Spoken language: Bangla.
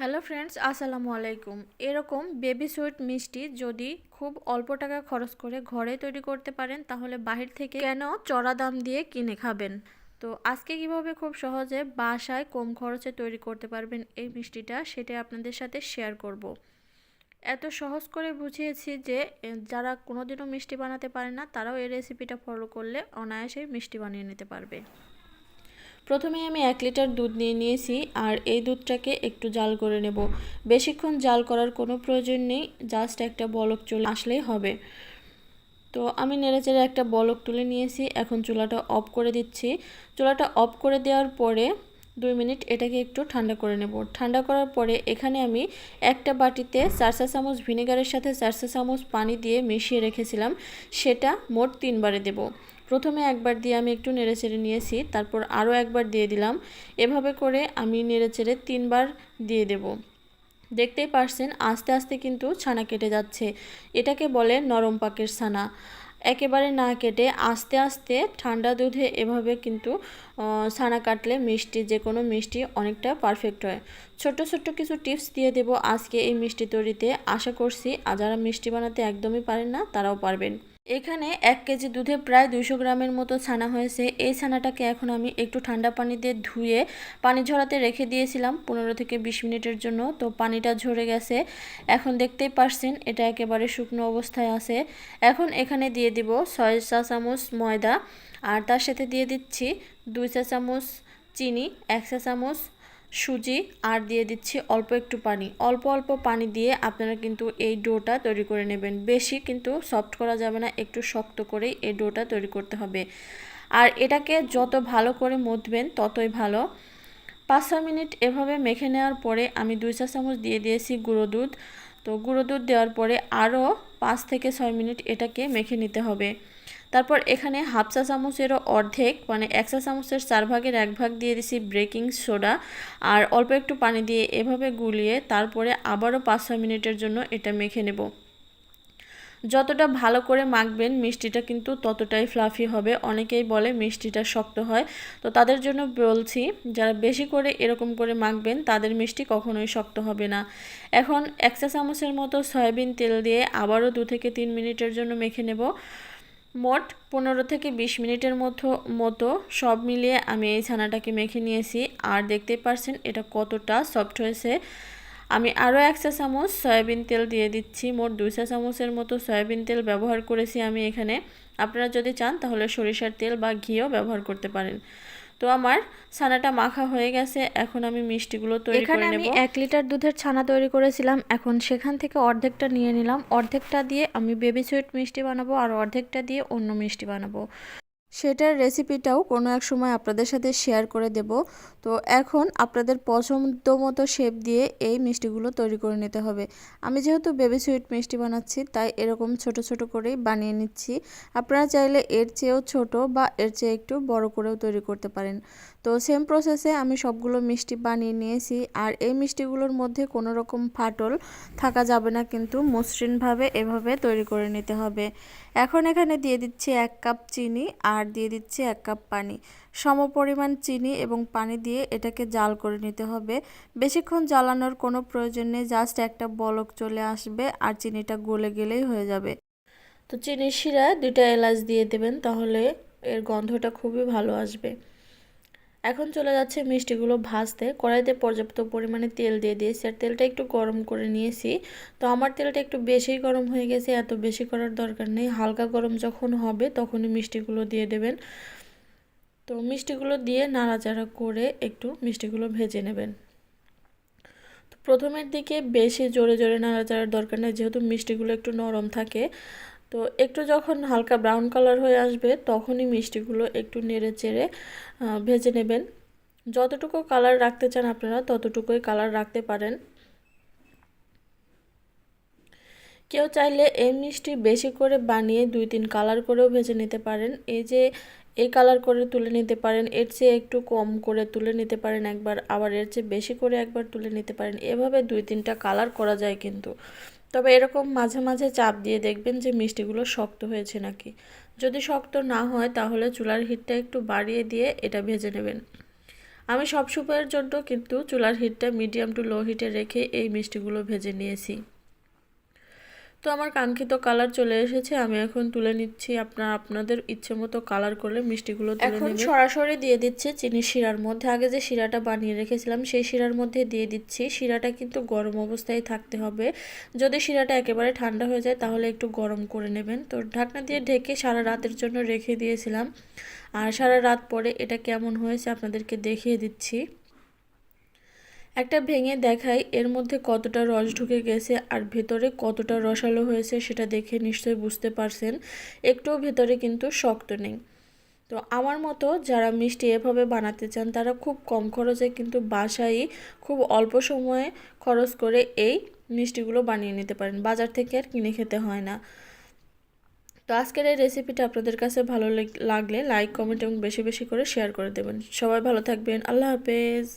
হ্যালো ফ্রেন্ডস, আসসালামু আলাইকুম। এরকম বেবি সুইট মিষ্টি যদি খুব অল্প টাকা খরচ করে ঘরে তৈরি করতে পারেন, তাহলে বাহির থেকে কেন চড়া দাম দিয়ে কিনে খাবেন? তো আজকে কীভাবে খুব সহজে বাসায় কম খরচে তৈরি করতে পারবেন এই মিষ্টিটা সেটা আপনাদের সাথে শেয়ার করব। এত সহজ করে বুঝিয়েছি যে যারা কোনোদিনও মিষ্টি বানাতে পারে না, তারাও এই রেসিপিটা ফলো করলে অনায়াসেই মিষ্টি বানিয়ে নিতে পারবে। প্রথমে আমি এক লিটার দুধ নিয়ে নিয়েছি আর এই দুধটাকে একটু জাল করে নেব। বেশিক্ষণ জাল করার কোনো প্রয়োজন নেই, জাস্ট একটা বলক চলে আসলেই হবে। তো আমি নেড়েচেড়ে একটা বলক তুলে নিয়েছি, এখন চুলাটা অফ করে দিচ্ছি। চুলাটা অফ করে দেওয়ার পরে দুই মিনিট এটাকে একটু ঠান্ডা করে নেব। ঠান্ডা করার পরে এখানে আমি একটা বাটিতে চারশা চামচ ভিনেগারের সাথে চারশা চামচ পানি দিয়ে মিশিয়ে রেখেছিলাম, সেটা মোট তিনবারে দেব। প্রথমে একবার দিয়ে আমি একটু নেড়েচেড়ে নিয়েছি, তারপর আরও একবার দিয়ে দিলাম। এভাবে করে আমি নেড়েচেড়ে তিনবার দিয়ে দেব। দেখতেই পারছেন, আস্তে আস্তে কিন্তু ছানা কেটে যাচ্ছে। এটাকে বলে নরম পাকের ছানা। একেবারে না কেটে আস্তে আস্তে ঠান্ডা দুধে এভাবে কিন্তু ছানা কাটলে মিষ্টি যে কোনো মিষ্টি অনেকটা পারফেক্ট হয়। ছোট্ট ছোট্ট কিছু টিপস দিয়ে দেব আজকে এই মিষ্টি তৈরিতে। আশা করছি, আর যারা মিষ্টি বানাতে একদমই পারেন না, তারাও পারবেন। এখানে এক কেজি দুধে প্রায় দুশো গ্রামের মতো ছানা হয়েছে। এই ছানাটাকে এখন আমি একটু ঠান্ডা পানি দিয়ে ধুয়ে পানি ঝরাতে রেখে দিয়েছিলাম পনেরো থেকে বিশ মিনিটের জন্য। তো পানিটা ঝরে গেছে। এখন দেখতেই পারছেন, এটা একেবারে শুকনো অবস্থায় আছে। এখন এখানে দিয়ে দিব ছয় চা চামচ ময়দা। আর তার সাথে দিয়ে দিচ্ছি দুই চা চামচ চিনি, এক চা চামচ সুজি আর দিয়ে দিচ্ছি অল্প একটু পানি। অল্প অল্প পানি দিয়ে আপনারা কিন্তু এই ডোটা তৈরি করে নেবেন। বেশি কিন্তু সফট করা যাবে না, একটু শক্ত করেই এই ডোটা তৈরি করতে হবে। আর এটাকে যত ভালো করে মধবেন ততই ভালো। পাঁচ ছ মিনিট এভাবে মেখে নেওয়ার পরে আমি দুই চা চামচ দিয়ে দিয়েছি গুঁড়ো দুধ। তো গুঁড়ো দুধ দেওয়ার পরে আরও পাঁচ থেকে ছয় মিনিট এটাকে মেখে নিতে হবে। তারপর এখানে হাফ চা চামচেরও অর্ধেক মানে এক চা চামচের চার ভাগের এক ভাগ দিয়ে দিছি ব্রেকিং সোডা আর অল্প একটু পানি দিয়ে এভাবে গুলিয়ে তারপরে আবারও পাঁচ ছয় মিনিটের জন্য এটা মেখে নেব। যতটা ভালো করে মাখবেন মিষ্টিটা কিন্তু ততটাই ফ্লাফি হবে। অনেকেই বলে মিষ্টিটা শক্ত হয়। তো তাদের জন্য বলছি, যারা বেশি করে এরকম করে মাখবেন তাদের মিষ্টি কখনোই শক্ত হবে না। এখন এক চা চামচের মতো সয়াবিন তেল দিয়ে আবারও দু থেকে তিন মিনিটের জন্য মেখে নেব। মোট পনেরো থেকে বিশ মিনিটের মতো মতো সব মিলিয়ে আমি এই ছানাটাকে মেখে নিয়েছি। আর দেখতে পারছেন এটা কতটা সফট হয়েছে। আমি আরও এক চা চামচ সয়াবিন তেল দিয়ে দিচ্ছি। মোট দুই চা চামচের মতো সয়াবিন তেল ব্যবহার করেছি আমি এখানে। আপনারা যদি চান তাহলে সরিষার তেল বা ঘিও ব্যবহার করতে পারেন। তো আমার ছানাটা মাখা হয়ে গেছে এখন আমি মিষ্টিগুলো তৈরি করে নেব আমি এক লিটার দুধের ছানা তৈরি করেছিলাম এখন সেখান থেকে অর্ধেকটা নিয়ে নিলাম অর্ধেকটা দিয়ে আমি বেবি সুইট মিষ্টি বানাবো আর অর্ধেকটা দিয়ে অন্য মিষ্টি বানাবো। সেটার রেসিপিটাও কোনো এক সময় আপনাদের সাথে শেয়ার করে দেব। তো এখন আপনাদের পছন্দ মতো শেপ দিয়ে এই মিষ্টিগুলো তৈরি করে নিতে হবে। আমি যেহেতু বেবি সুইট মিষ্টি বানাচ্ছি, তাই এরকম ছোট ছোট করেই বানিয়ে নিচ্ছি। আপনারা চাইলে এর চেয়েও ছোট বা এর চেয়ে একটু বড় করেও তৈরি করতে পারেন। তো সেম প্রসেসে আমি সবগুলো মিষ্টি বানিয়ে নিয়েছি। আর এই মিষ্টিগুলোর মধ্যে কোনো রকম ফাটল থাকা যাবে না, কিন্তু মসৃণভাবে এভাবে তৈরি করে নিতে হবে। এখন এখানে দিয়ে দিচ্ছি এক কাপ চিনি আর দিয়ে দিচ্ছি এক কাপ পানি। সম পরিমাণ চিনি এবং পানি দিয়ে এটাকে জাল করে নিতে হবে। বেশিক্ষণ জ্বালানোর কোনো প্রয়োজন নেই, জাস্ট একটা বলক চলে আসবে আর চিনিটা গলে গেলেই হয়ে যাবে। তো চিনির শিরা দুইটা এলাচ দিয়ে দেবেন, তাহলে এর গন্ধটা খুবই ভালো আসবে। এখন চলে যাচ্ছে মিষ্টিগুলো ভাজতে। কড়াইতে পর্যাপ্ত পরিমাণে তেল দিয়ে দিয়েছি আর তেলটা একটু গরম করে নিয়েছি। তো আমার তেলটা একটু বেশি গরম হয়ে গেছে, এত বেশি করার দরকার নেই। হালকা গরম যখন হবে তখনই মিষ্টিগুলো দিয়ে দেবেন। তো মিষ্টিগুলো দিয়ে নাড়াচাড়া করে একটু মিষ্টিগুলো ভেজে নেবেন। প্রথমের দিকে বেশি জোরে জোরে নাড়াচাড়ার দরকার নেই, যেহেতু মিষ্টিগুলো একটু নরম থাকে। তো একটু যখন হালকা ব্রাউন কালার হয়ে আসবে, তখনই মিষ্টিগুলো একটু নেড়ে চেড়ে ভেজে নেবেন। যতটুকু কালার রাখতে চান আপনারা, ততটুকুই কালার রাখতে পারেন। কেউ চাইলে এই মিষ্টি বেশি করে বানিয়ে দুই তিন কালার করেও ভেজে নিতে পারেন। এই যে, এই কালার করে তুলে নিতে পারেন, এর চেয়ে একটু কম করে তুলে নিতে পারেন একবার, আবার এর চেয়ে বেশি করে একবার তুলে নিতে পারেন। এভাবে দুই তিনটা কালার করা যায় কিন্তু। তবে এরকম মাঝে মাঝে চাপ দিয়ে দেখবেন যে মিষ্টিগুলো শক্ত হয়েছে নাকি। যদি শক্ত না হয় তাহলে চুলার হিটটা একটু বাড়িয়ে দিয়ে এটা ভেজে নেবেন। আমি সব সুপারের জন্য কিন্তু চুলার হিটটা মিডিয়াম টু লো হিটে রেখে এই মিষ্টিগুলো ভেজে নিয়েছি। তো আমার কাঙ্ক্ষিত কালার চলে এসেছে আমি এখন তুলে নিচ্ছি আপনার আপনাদের ইচ্ছে মতো কালার করলে মিষ্টিগুলো এখন সরাসরি দিয়ে দিচ্ছে চিনি শিরার মধ্যে। আগে যে শিরাটা বানিয়ে রেখেছিলাম সেই শিরার মধ্যে দিয়ে দিচ্ছি। শিরাটা কিন্তু গরম অবস্থায় থাকতে হবে। যদি শিরাটা একেবারে ঠান্ডা হয়ে যায় তাহলে একটু গরম করে নেবেন। তো ঢাকনা দিয়ে ঢেকে সারা রাতের জন্য রেখে দিয়েছিলাম। আর সারা রাত পরে এটা কেমন হয়েছে আপনাদেরকে দেখিয়ে দিচ্ছি। একটা ভেঙে দেখাই এর মধ্যে কতটা রস ঢুকে গেছে আর ভেতরে কতটা রসালো হয়েছে সেটা দেখে নিশ্চয়ই বুঝতে পারছেন। একটুও ভেতরে কিন্তু শক্ত নেই। তো আমার মতো যারা মিষ্টি এভাবে বানাতে চান, তারা খুব কম খরচে কিন্তু বাসায় খুব অল্প সময়ে খরচ করে এই মিষ্টিগুলো বানিয়ে নিতে পারেন। বাজার থেকে আর কিনে খেতে হয় না। তো আজকের এই রেসিপিটা আপনাদের কাছে ভালো লাগলে লাইক কমেন্ট এবং বেশি বেশি করে শেয়ার করে দেবেন। সবাই ভালো থাকবেন। আল্লাহ হাফেজ।